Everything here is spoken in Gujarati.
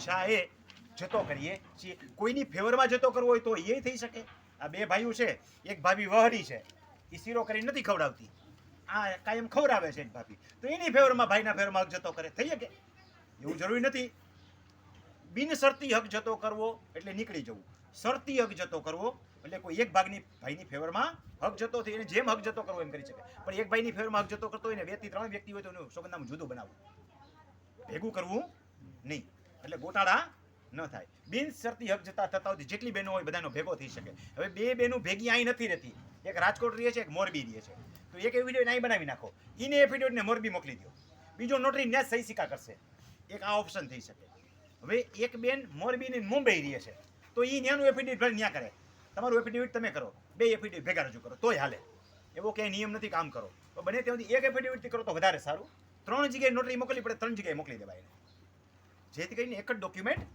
ઈચ્છાએ જતો કરીએ છીએ. કોઈની ફેવરમાં જતો કરવો હોય તો એ થઈ શકે. આ બે ભાઈઓ છે, એક ભાભી વહરી છે. એ શીરો કરીને નથી ખવડાવતી. આ કાયમ ખવડાવે છે એક ભાભી. તો એની ફેવરમાં, ભાઈના ફેવરમાં જતો કરે. થઈ શકે? એવું જરૂરી નથી. બિનશરતી હક જતો કરવો એટલે નીકળી જવું. શરતી હક જતો કરવો એટલે કોઈ એક ભાગની, ભાઈની ફેવરમાં હક જતો થઈ એને જેમ હક જતો કરવો એમ કરી શકે. પણ એક ભાઈની ફેવરમાં હક જતો કરતો હોય ને, બેથી ત્રણ વ્યક્તિ હોય તો એનું સોગંદનામું જુદું બનાવવું. ભેગું કરવું નહીં. એટલે ગોટાળા ન થાય. બિનશરતી હક જતા થતા હોય જેટલી બહેનો હોય બધાનો ભેગો થઈ શકે. હવે બે બહેનો ભેગી અહીં નથી રહેતી. એક રાજકોટ રહે છે, એક મોરબી રહે છે. તો એક એફિડેવિટ અહીં બનાવી નાખો. એને એફિડેવિટને મોરબી મોકલી દો બીજો નોટરી ને સહી સિક્કા કરશે. એક આ ઓપ્શન થઈ શકે. હવે એક બેન મોરબી ને મુંબઈ રહે છે. તો એ ન્યાનું એફિડેવિટ ભલે ન્યા કરે. તમારું એફિડેવિટ તમે કરો. બે એફિડેવિટ ભેગા રજૂ કરો. તોય હાલે. એવો ક્યાંય નિયમ નથી કામ કરો. બને ત્યાં એક એફિડેવિટથી કરો તો વધારે સારું. ત્રણ જગ્યાએ નોટરી મોકલી પડે, ત્રણ જગ્યાએ મોકલી દેવાય જેથી કરીને એક જ ડોક્યુમેન્ટ